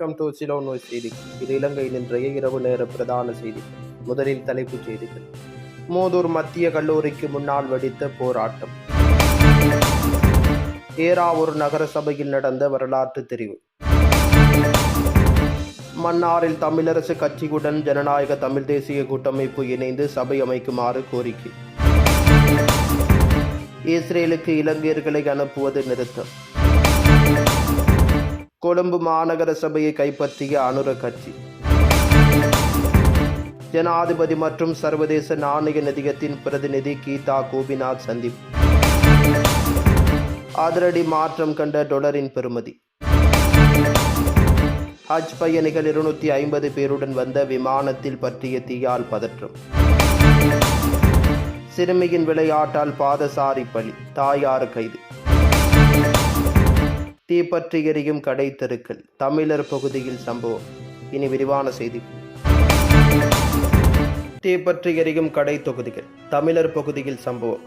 Welcome to silo நோய் செய்தி இது இலங்கையில் இன்றைய இரவு நேர பிரதான செய்தி. முதலில் தலைப்புச் செய்திகள். மூதூர் மத்திய கல்லூரிக்கு முன்னால் வெடித்த போராட்டம். ஏறாவூர் நகர சபையில் நடந்த வரலாற்று தெரிவு. மன்னாரில் தமிழரசு கட்சியுடன் ஜனநாயக தமிழ் தேசிய கூட்டமைப்பு இணைந்து சபை அமைக்குமாறு கோரிக்கை. இஸ்ரேலுக்கு இலங்கையர்களை அனுப்புவது நிறுத்தம். கொழும்பு மாநகர சபையை கைப்பற்றிய அனுர கட்சி. ஜனாதிபதி மற்றும் சர்வதேச நாணய நிதியத்தின் பிரதிநிதி கீதா கோபிநாத் சந்திப்பு. அதிரடி மாற்றம் கண்ட டொலரின் பெறுமதி. ஹஜ் பயணிகள் இருநூத்தி ஐம்பது பேருடன் வந்த விமானத்தில் பற்றிய தீயால் பதற்றம். சிறுமியின் விளையாட்டால் பாதசாரி பலி தாயார் கைது. தீப்பற்றி எரியும் கடை தெருக்கள் தமிழர் பகுதியில் சம்பவம். இனி விரிவான செய்தி. தீப்பற்றி எரியும் கடை தொகுதிகள் தமிழர் பகுதியில் சம்பவம்.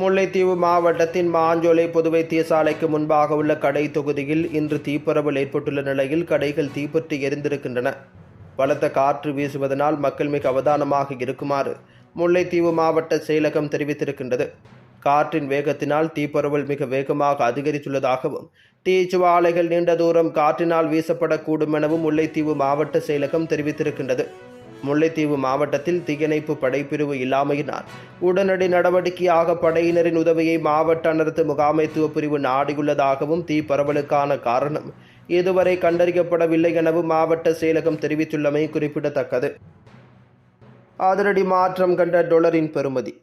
முல்லைத்தீவு மாவட்டத்தின் மாஞ்சோலை புதுவை தீசாலைக்கு முன்பாக உள்ள கடை தொகுதியில் இன்று தீப்பரவல் ஏற்பட்டுள்ள நிலையில் கடைகள் தீப்பற்றி எரிந்திருக்கின்றன. பலத்த காற்று வீசுவதனால் மக்கள் மிக அவதானமாக இருக்குமாறு முல்லைத்தீவு மாவட்ட செயலகம் தெரிவித்திருக்கின்றது. காற்றின் வேகத்தினால் தீப்பரவல் மிக வேகமாக அதிகரித்துள்ளதாகவும் தீச்சுவாலைகள் நீண்ட தூரம் காற்றினால் வீசப்படக்கூடும் எனவும் முல்லைத்தீவு மாவட்ட செயலகம் தெரிவித்திருக்கின்றது. முல்லைத்தீவு மாவட்டத்தில் தீயணைப்பு படைப்பிரிவு இல்லாமையினால் உடனடி நடவடிக்கையாக படையினரின் உதவியை மாவட்ட அனர்த்த முகாமைத்துவ பிரிவு நாடியுள்ளதாகவும் தீ பரவலுக்கான காரணம் இதுவரை கண்டறியப்படவில்லை எனவும் மாவட்ட செயலகம் தெரிவித்துள்ளமை குறிப்பிடத்தக்கது. அதிரடி மாற்றம் கண்ட டொலரின் பெறுமதி.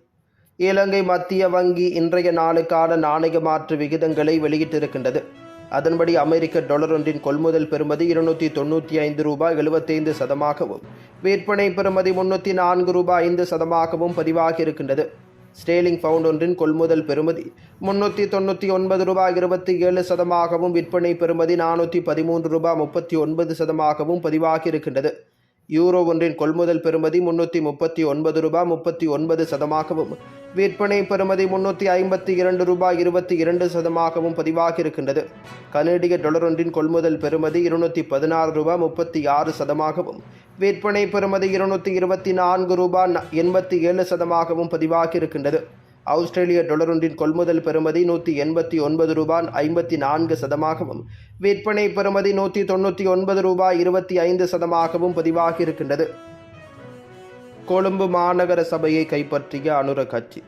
இலங்கை மத்திய வங்கி இன்றைய நாளுக்கான நாணய மாற்று விகிதங்களை வெளியிட்டிருக்கின்றது. அதன்படி அமெரிக்க டாலர் ஒன்றின் கொள்முதல் பெறுமதி இருநூற்றி தொண்ணூற்றி ஐந்து ரூபாய் எழுபத்தைந்து சதமாகவும் விற்பனை பெறுமதி முன்னூற்றி நான்கு ரூபாய் ஐந்து சதமாகவும் பதிவாகியிருக்கின்றது ஸ்டேலிங் பவுண்ட் ஒன்றின் கொள்முதல் பெறுமதி முன்னூற்றி தொண்ணூற்றி ஒன்பது ரூபாய் இருபத்தி ஏழு சதமாகவும் விற்பனை பெறுமதி நானூற்றி பதிமூன்று ரூபாய் முப்பத்தி ஒன்பது சதமாகவும் பதிவாகியிருக்கின்றது யூரோ ஒன்றின் கொள்முதல் பெறுமதி முன்னூற்றி முப்பத்தி ஒன்பது ரூபாய் முப்பத்தி ஒன்பது சதமாகவும் விற்பனை பெறுமதி முன்னூற்றி ஐம்பத்தி இரண்டு ரூபாய் இருபத்தி இரண்டு சதமாகவும் பதிவாகி இருக்கின்றது கனேடிய டொலர் ஒன்றின் கொள்முதல் பெறுமதி இருநூற்றி பதினாறு ரூபாய் முப்பத்தி ஆறு சதமாகவும் விற்பனை பெறுமதி இருநூற்றி இருபத்தி நான்கு ரூபாய் எண்பத்தி ஏழு சதமாகவும் பதிவாகி இருக்கின்றது ஆஸ்திரேலிய டொலர் ஒன்றின் கொள்முதல் பெறுமதி நூற்றி எண்பத்தி ஒன்பது ரூபாய் ஐம்பத்தி நான்கு சதமாகவும் விற்பனை பெறுமதி நூற்றி தொண்ணூற்றி ஒன்பது ரூபாய் இருபத்தி ஐந்து சதமாகவும் பதிவாகி இருக்கின்றது கொழும்பு மாநகர சபையை கைப்பற்றிய அனுர கட்சி.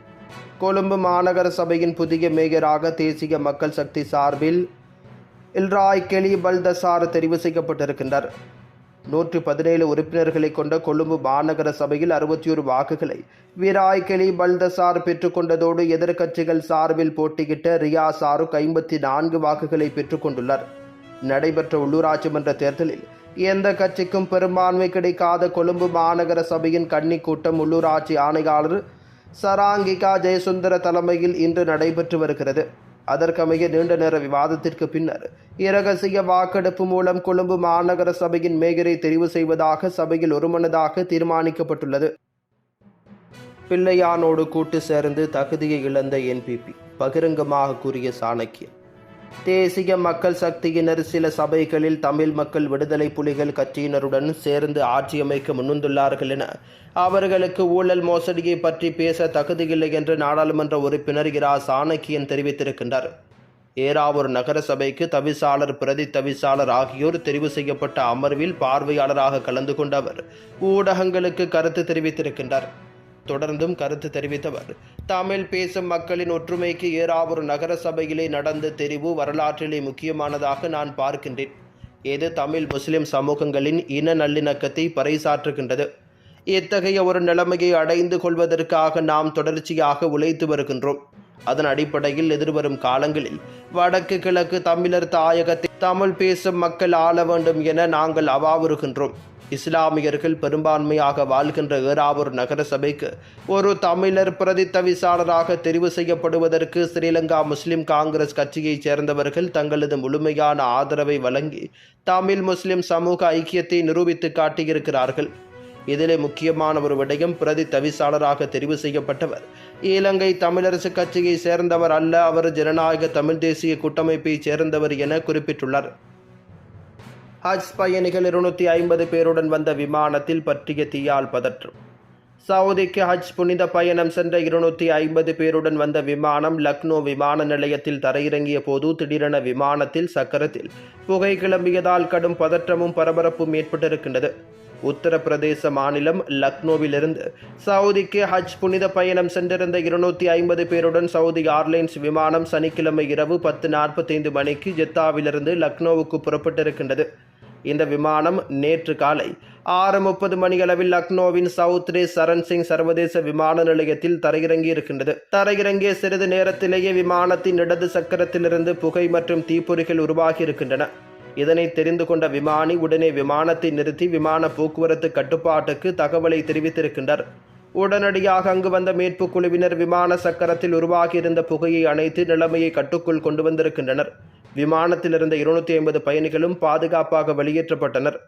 கொழும்பு மாநகர சபையின் புதிய மேயராக தேசிய மக்கள் சக்தி சார்பில் இல்ராய் கெலி பல்தசார் தெரிவு செய்யப்பட்டிருக்கின்றார். நூற்று பதினேழு உறுப்பினர்களை கொண்ட கொழும்பு மாநகர சபையில் அறுபத்தி ஒரு வாக்குகளை விராய் கெலி பல்தசார் பெற்றுக்கொண்டதோடு எதிர்க்கட்சிகள் சார்பில் போட்டியிட்ட ரியா சாருக் ஐம்பத்தி நான்கு வாக்குகளை பெற்றுக்கொண்டுள்ளார் நடைபெற்ற உள்ளூராட்சி மன்ற தேர்தலில் எந்த கட்சிக்கும் பெரும்பான்மை கிடைக்காத கொழும்பு மாநகர சபையின் கன்னி கூட்டம் உள்ளூராட்சி ஆணையாளர் சராங்கிகா ஜெயசுந்தர தலைமையில் இன்று நடைபெற்று வருகிறது. அதற்கமைய நீண்ட நேர விவாதத்திற்கு பின்னர் இரகசிய வாக்கெடுப்பு மூலம் கொழும்பு மாநகர சபையின் மேயரை தெரிவு செய்வதாக சபையில் ஒருமனதாக தீர்மானிக்கப்பட்டுள்ளது. பிள்ளையானோடு கூட்டு சேர்ந்து தகுதியை இழந்த என்பிபி பகிரங்கமாக கூறிய சாணக்கியன் தேசிய மக்கள் சக்தியினர் சில சபைகளில் தமிழ் மக்கள் விடுதலை புலிகள் கட்சியினருடன் சேர்ந்து ஆட்சியமைக்க முன்வந்துள்ளார்கள் என அவர்களுக்கு ஊழல் மோசடியை பற்றி பேச தகுதியில்லை என்று நாடாளுமன்ற உறுப்பினர் இரா. சாணக்கியன் தெரிவித்திருக்கின்றார். ஏராவூர் நகர சபைக்கு தவிசாளர் பிரதி தவிசாளர் ஆகியோர் தெரிவு செய்யப்பட்ட அமர்வில் பார்வையாளராக கலந்து கொண்ட அவர் ஊடகங்களுக்கு கருத்து தெரிவித்திருக்கின்றார். தொடர்ந்தும் கருத்து தெரிவித்தவர். தமிழ் பேசும் மக்களின் ஒற்றுமைக்கு ஏறாவூர் நகர சபையிலே நடந்த தெரிவு வரலாற்றிலே முக்கியமானதாக நான் பார்க்கின்றேன். இது தமிழ் முஸ்லிம் சமூகங்களின் இன நல்லிணக்கத்தை பறைசாற்றுகின்றது? இத்தகைய ஒரு நிலைமையை அடைந்து கொள்வதற்காக நாம் தொடர்ச்சியாக உழைத்து வருகின்றோம்? அதன் அடிப்படையில் எதிர்வரும் காலங்களில் வடக்கு கிழக்கு தமிழர் தாயகத்தை தமிழ் பேசும் மக்கள் ஆள வேண்டும் என நாங்கள் அவாவுறுகின்றோம். இஸ்லாமியர்கள் பெரும்பான்மையாக வாழ்கின்ற ஏறாவூர் நகர சபைக்கு ஒரு தமிழர் பிரதி தவிசாளராக தெரிவு செய்யப்படுவதற்கு ஸ்ரீலங்கா முஸ்லிம் காங்கிரஸ் கட்சியைச் சேர்ந்தவர்கள் தங்களது முழுமையான ஆதரவை வழங்கி தமிழ் முஸ்லிம் சமூக ஐக்கியத்தை நிரூபித்து காட்டியிருக்கிறார்கள். இதிலே முக்கியமான ஒரு விடயம் பிரதி தவிசாளராக தெரிவு செய்யப்பட்டவர். இலங்கை தமிழரசு கட்சியை சேர்ந்தவர் அல்ல அவர் ஜனநாயக தமிழ் தேசிய கூட்டமைப்பைச் சேர்ந்தவர் என குறிப்பிட்டுள்ளார். ஹஜ் பயணிகள் இருநூற்றி ஐம்பது பேருடன் வந்த விமானத்தில் பற்றிய தீயால் பதற்றம். சவுதிக்கு ஹஜ் புனித பயணம் சென்ற இருநூற்றி ஐம்பது பேருடன் வந்த விமானம் லக்னோ விமான நிலையத்தில் தரையிறங்கிய போது திடீரென விமானத்தில் சக்கரத்தில் புகை கிளம்பியதால் கடும் பதற்றமும் பரபரப்பும் ஏற்பட்டிருக்கின்றது. உத்தரப்பிரதேச மாநிலம் லக்னோவிலிருந்து சவுதிக்கு ஹஜ் புனித பயணம் சென்றிருந்த இருநூற்றி ஐம்பது பேருடன் சவுதி ஏர்லைன்ஸ் விமானம் சனிக்கிழமை இரவு பத்து நாற்பத்தைந்து மணிக்கு ஜெத்தாவிலிருந்து லக்னோவுக்கு புறப்பட்டிருக்கின்றது. இந்த விமானம் நேற்று காலை ஆறு முப்பது மணியளவில் லக்னோவின் சவுத்ரே சரண் சிங் சர்வதேச விமான நிலையத்தில் தரையிறங்கி இருக்கின்றது. தரையிறங்கிய சிறிது நேரத்திலேயே விமானத்தின் இடது சக்கரத்திலிருந்து புகை மற்றும் தீப்பொறிகள் உருவாகி இருக்கின்றன. இதனை தெரிந்து கொண்ட விமானி உடனே விமானத்தை நிறுத்தி விமான போக்குவரத்து கட்டுப்பாட்டுக்கு தகவலை தெரிவித்திருக்கின்றார். உடனடியாக அங்கு வந்த மீட்புக் குழுவினர் விமான சக்கரத்தில் உருவாகியிருந்த புகையை அணைத்து நிலைமையை கட்டுக்குள் கொண்டு வந்திருக்கின்றனர். விமானத்தில் இருந்த இருநூற்றி ஐம்பது பயணிகளும் பாதுகாப்பாக வெளியேற்றப்பட்டனர்.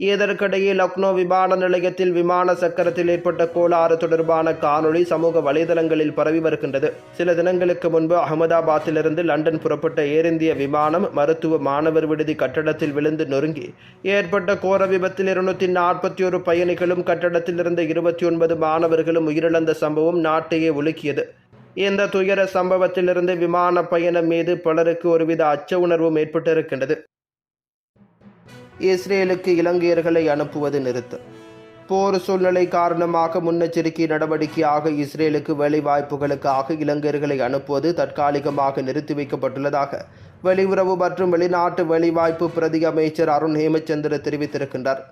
இதற்கிடையே லக்னோ விமான நிலையத்தில் விமான சக்கரத்தில் ஏற்பட்ட கோளாறு தொடர்பான காணொளி சமூக வலைதளங்களில் பரவி வருகின்றது. சில தினங்களுக்கு முன்பு அகமதாபாத்திலிருந்து லண்டன் புறப்பட்ட ஏர் இந்திய விமானம் மருத்துவ மாணவர் விடுதி கட்டடத்தில் விழுந்து நொறுங்கி ஏற்பட்ட கோர விபத்தில் இருநூற்றி நாற்பத்தி ஒரு பயணிகளும் கட்டடத்தில் இருந்த இருபத்தி ஒன்பது மாணவர்களும் உயிரிழந்த சம்பவம் நாட்டையே உலுக்கியது. இந்த துயர சம்பவத்திலிருந்து விமான பயணம் மீது பலருக்கு ஒருவித அச்ச உணர்வும் ஏற்பட்டிருக்கின்றது. இஸ்ரேலுக்கு இலங்கையர்களை அனுப்புவது நிறுத்தம். போர் சூழ்நிலை காரணமாக முன்னெச்சரிக்கை நடவடிக்கையாக இஸ்ரேலுக்கு வேலைவாய்ப்புகளுக்காக இலங்கையர்களை அனுப்புவது தற்காலிகமாக நிறுத்தி வைக்கப்பட்டுள்ளதாக வெளியுறவு மற்றும் வெளிநாட்டு வேலைவாய்ப்பு பிரதி அமைச்சர் அருண் ஹேமச்சந்திர தெரிவித்திருக்கின்றார்.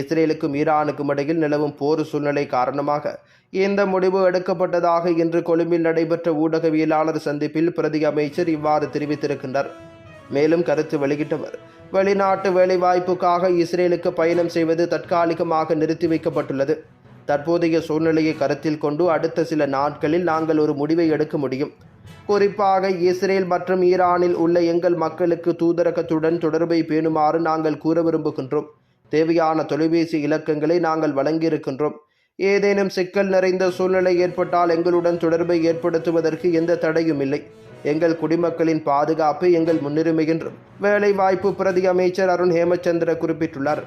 இஸ்ரேலுக்கும் ஈரானுக்கும் இடையில் நிலவும் போர் சூழ்நிலை காரணமாக இந்த முடிவு எடுக்கப்பட்டதாக இன்று கொழும்பில் நடைபெற்ற ஊடகவியலாளர் சந்திப்பில் பிரதி அமைச்சர் இவ்வாறு தெரிவித்திருக்கின்றார். மேலும் கருத்து வெளியிட்டவர் வெளிநாட்டு வேலைவாய்ப்புக்காக இஸ்ரேலுக்கு பயணம் செய்வது தற்காலிகமாக நிறுத்தி வைக்கப்பட்டுள்ளது. தற்போதைய சூழ்நிலையை கருத்தில் கொண்டு அடுத்த சில நாட்களில் நாங்கள் ஒரு முடிவை எடுக்க முடியும். குறிப்பாக இஸ்ரேல் மற்றும் ஈரானில் உள்ள எங்கள் மக்களுக்கு தூதரகத்துடன் தொடர்பை பேணுமாறு நாங்கள் கூற விரும்புகின்றோம். தேவையான தொலைபேசி இலக்கங்களை நாங்கள் வழங்கியிருக்கின்றோம். ஏதேனும் சிக்கல் நிறைந்த சூழ்நிலை ஏற்பட்டால் எங்களுடன் தொடர்பை ஏற்படுத்துவதற்கு எந்த தடையும் இல்லை. எங்கள் குடிமக்களின் பாதுகாப்பு எங்கள் முன்னுரிமை என்றும் வேலைவாய்ப்பு பிரதி அமைச்சர் அருண் ஹேமச்சந்திர குறிப்பிட்டுள்ளார்.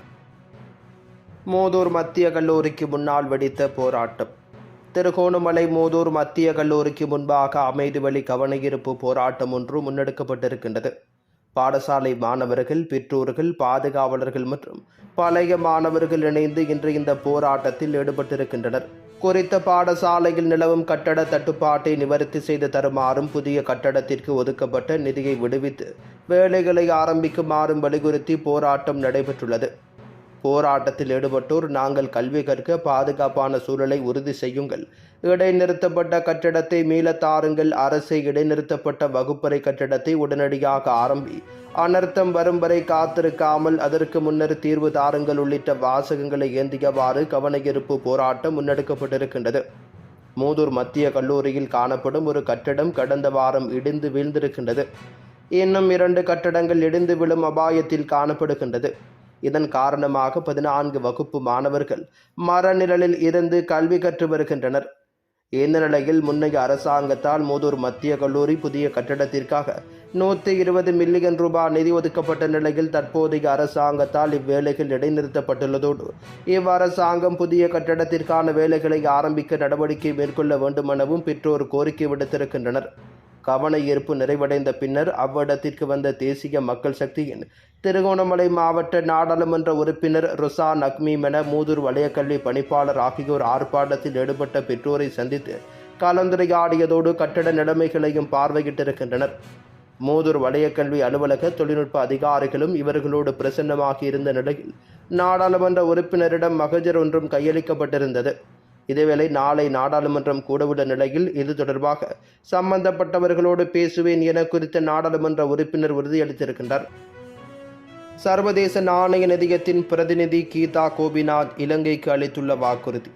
மோதூர் மத்திய கல்லூரிக்கு முன்னால் வெடித்த போராட்டம். திருகோணமலை மோதூர் மத்திய கல்லூரிக்கு முன்பாக அமைதி வழி கவனஈர்ப்பு போராட்டம் ஒன்று முன்னெடுக்கப்பட்டிருக்கின்றது. பாடசாலை மாணவர்கள் பெற்றோர்கள் பாதுகாவலர்கள் மற்றும் பழைய மாணவர்கள் இணைந்து இன்று இந்த போராட்டத்தில் ஈடுபட்டிருக்கின்றனர். குறித்த பாடசாலையில் நிலவும் கட்டட தட்டுப்பாட்டை நிவர்த்தி செய்து தருமாறும் புதிய கட்டடத்திற்கு ஒதுக்கப்பட்ட நிதியை விடுவித்து வேலைகளை ஆரம்பிக்குமாறும் வலியுறுத்தி போராட்டம் நடைபெற்றுள்ளது. போராட்டத்தில் ஈடுபட்டோர் நாங்கள் கல்வி கற்க பாதுகாப்பான சூழலை உறுதி செய்யுங்கள். இடைநிறுத்தப்பட்ட கட்டடத்தை மீள தாருங்கள் அரசு இடைநிறுத்தப்பட்ட வகுப்பறை கட்டடத்தை உடனடியாக ஆரம்பி. அனர்த்தம் வரும் வரை காத்திருக்காமல் அதற்கு முன்னர் தீர்வு தாருங்கள் உள்ளிட்ட வாசகங்களை ஏந்தியவாறு கவனஈர்ப்பு போராட்டம் முன்னெடுக்கப்பட்டிருக்கின்றது. மூதூர் மத்திய கல்லூரியில் காணப்படும் ஒரு கட்டடம் கடந்த வாரம் இடிந்து வீழ்ந்திருக்கின்றது. இன்னும் இரண்டு கட்டடங்கள் இடிந்து விழும் அபாயத்தில் காணப்படுகின்றது. இதன் காரணமாக பதினான்கு வகுப்பு மாணவர்கள் மரநிழலில் இருந்து கல்வி கற்று வருகின்றனர். இந்த நிலையில் முன்னைய அரசாங்கத்தால் மூதூர் மத்திய கல்லூரி புதிய கட்டடத்திற்காக நூற்றி இருபது மில்லியன் ரூபாய் நிதி ஒதுக்கப்பட்ட நிலையில் தற்போதைய அரசாங்கத்தால் இவ்வேலைகள் இடைநிறுத்தப்பட்டுள்ளதோடு இவ்வரசாங்கம் புதிய கட்டடத்திற்கான வேலைகளை ஆரம்பிக்க நடவடிக்கை மேற்கொள்ள வேண்டுமெனவும் பெற்றோர் கோரிக்கை விடுத்திருக்கின்றனர். கவன ஈர்ப்பு நிறைவடைந்த பின்னர் அவ்விடத்திற்கு வந்த தேசிய மக்கள் சக்தியின் திருகோணமலை மாவட்ட நாடாளுமன்ற உறுப்பினர் ருசா நக்மீம் என மூதூர் வலயக்கல்வி பணிப்பாளர் ஆகியோர் ஆர்ப்பாட்டத்தில் ஈடுபட்ட பெற்றோரை சந்தித்து கலந்துரையாடியதோடு கட்டட நிலைமைகளையும் பார்வையிட்டிருக்கின்றனர். மூதூர் வலயக்கல்வி அலுவலக தொழில்நுட்ப அதிகாரிகளும் இவர்களோடு பிரசன்னமாகி இருந்த நிலையில் நாடாளுமன்ற உறுப்பினரிடம் மகஜர் ஒன்றும் கையளிக்கப்பட்டிருந்தது. இதேவேளை நாளை நாடாளுமன்றம் கூடவுள்ள நிலையில் இது தொடர்பாக சம்பந்தப்பட்டவர்களோடு பேசுவேன் என குறித்த நாடாளுமன்ற உறுப்பினர் உறுதியளித்திருக்கின்றார். சர்வதேச நாணய நிதியத்தின் பிரதிநிதி கீதா கோபிநாத் இலங்கைக்கு அளித்துள்ள வாக்குறுதி.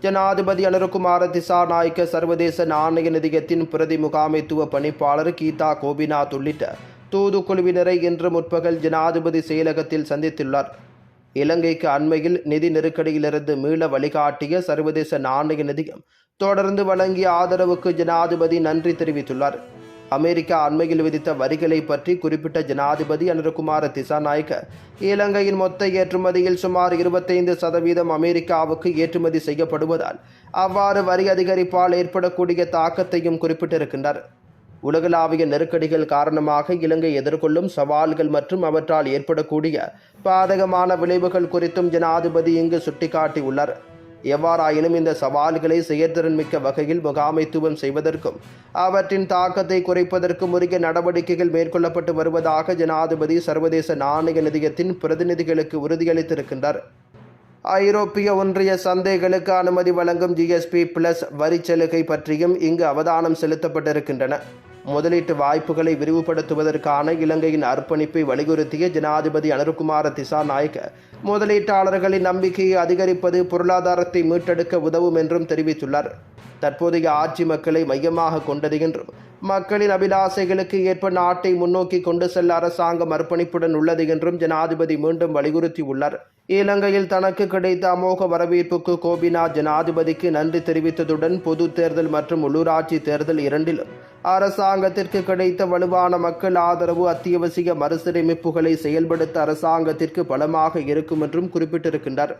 ஜனாதிபதி அனுரகுமார திசாநாயக்க சர்வதேச நாணய நிதியத்தின் பிரதி முகாமைத்துவ பணிப்பாளர் கீதா கோபிநாத் உள்ளிட்ட தூதுக்குழுவினரை இன்று முற்பகல் ஜனாதிபதி செயலகத்தில் சந்தித்துள்ளார். இலங்கைக்கு அண்மையில் நிதி நெருக்கடியிலிருந்து மீள வழிகாட்டிய சர்வதேச நாணய நிதியம் தொடர்ந்து வழங்கிய ஆதரவுக்கு ஜனாதிபதி நன்றி தெரிவித்துள்ளார். அமெரிக்கா அண்மையில் விதித்த வரிகளை பற்றி குறிப்பிட்ட ஜனாதிபதி அனுரகுமார திசாநாயக்க இலங்கையின் மொத்த ஏற்றுமதியில் சுமார் இருபத்தைந்து சதவீதம் அமெரிக்காவுக்கு ஏற்றுமதி செய்யப்படுவதால் அவ்வாறு வரி அதிகரிப்பால் ஏற்படக்கூடிய தாக்கத்தையும் குறிப்பிட்டிருக்கின்றார். உலகளாவிய நெருக்கடிகள் காரணமாக இலங்கை எதிர்கொள்ளும் சவால்கள் மற்றும் அவற்றால் ஏற்படக்கூடிய பாதகமான விளைவுகள் குறித்தும் ஜனாதிபதி இங்கு சுட்டிக்காட்டியுள்ளார். எவ்வாறாயினும் இந்த சவால்களை செயற்திறன் மிக்க வகையில் முகாமைத்துவம் செய்வதற்கும் அவற்றின் தாக்கத்தை குறைப்பதற்கும் உரிய நடவடிக்கைகள் மேற்கொள்ளப்பட்டு வருவதாக ஜனாதிபதி சர்வதேச நாணய நிதியத்தின் பிரதிநிதிகளுக்கு உறுதியளித்திருக்கின்றார். ஐரோப்பிய ஒன்றிய சந்தைகளுக்கு அனுமதி வழங்கும் ஜிஎஸ்பி பிளஸ் வரிச்சலுகை பற்றியும் இங்கு அவதானம் செலுத்தப்பட்டிருக்கின்றன. முதலீட்டு வாய்ப்புகளை விரிவுபடுத்துவதற்கான இலங்கையின் அர்ப்பணிப்பை வலியுறுத்திய ஜனாதிபதி அனுருகுமார திசாநாயக்க முதலீட்டாளர்களின் நம்பிக்கையை அதிகரிப்பது பொருளாதாரத்தை மீட்டெடுக்க உதவும் என்றும் தெரிவித்துள்ளார். தற்போதைய ஆட்சி மக்களை மையமாக கொண்டது என்றும் மக்களின் அபிலாசைகளுக்கு ஏற்ப நாட்டை முன்னோக்கி கொண்டு செல்ல அரசாங்கம் அர்ப்பணிப்புடன் உள்ளது என்றும் ஜனாதிபதி மீண்டும் வலியுறுத்தியுள்ளார். இலங்கையில் தனக்கு கிடைத்த அமோக வரவேற்புக்கு கோபிநாத் ஜனாதிபதிக்கு நன்றி தெரிவித்ததுடன் பொது தேர்தல் மற்றும் உள்ளூராட்சி தேர்தல் இரண்டிலும் அரசாங்கத்திற்கு கிடைத்த வலுவான மக்கள் ஆதரவு அத்தியாவசிய மறுசீரமைப்புகளை செயல்படுத்த அரசாங்கத்திற்கு பலமாக இருக்கும் என்றும் குறிப்பிட்டிருக்கின்றார்.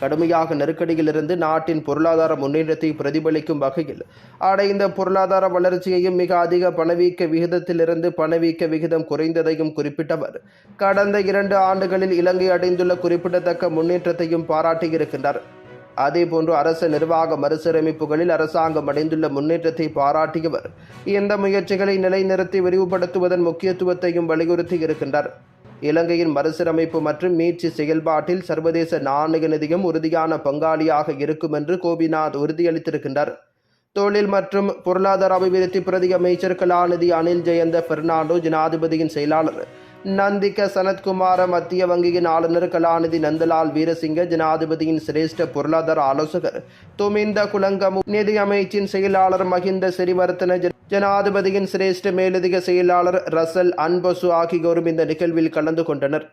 கடுமையாக நெருக்கடியிலிருந்து நாட்டின் பொருளாதார முன்னேற்றத்தை பிரதிபலிக்கும் வகையில் அடைந்த பொருளாதார வளர்ச்சியையும் மிக அதிக பணவீக்க விகிதத்திலிருந்து பணவீக்க விகிதம் குறைந்ததையும் குறிப்பிட்டவர். கடந்த இரண்டு ஆண்டுகளில் இலங்கை அடைந்துள்ள குறிப்பிடத்தக்க முன்னேற்றத்தையும் பாராட்டியிருக்கின்றார். அதேபோன்று அரசு நிர்வாக மறுசீரமைப்புகளில் அரசாங்கம் அடைந்துள்ள முன்னேற்றத்தை பாராட்டியவர். இந்த முயற்சிகளை நிலைநிறுத்தி விரிவுபடுத்துவதன் முக்கியத்துவத்தையும் வலியுறுத்தி இருக்கின்றார். இலங்கையின் மறுசீரமைப்பு மற்றும் மீட்சி செயல்பாட்டில் சர்வதேச நாணய நிதியம் உறுதியான பங்காளியாக இருக்கும் என்று கோபிநாத் உறுதியளித்திருக்கின்றார். தொழில் மற்றும் பொருளாதார அபிவிருத்தி பிரதி அமைச்சர் கலாநிதி அனில் ஜெயந்த பெர்னாண்டோ ஜனாதிபதியின் செயலாளர் நந்திக சனத்குமார மத்திய வங்கியின் ஆளுநர் கலாநிதி நந்தலால் வீரசிங்க ஜனாதிபதியின் சிரேஷ்ட பொருளாதார ஆலோசகர். துமிந்த குலங்கமு நிதியமைச்சின் செயலாளர் மஹிந்த சிறிவர்த்தன ஜனாதிபதியின் சிரேஷ்ட மேலதிக செயலாளர் ரசல் அன்பசு ஆகியோரும் இந்த நிகழ்வில் கலந்து கொண்டனர்.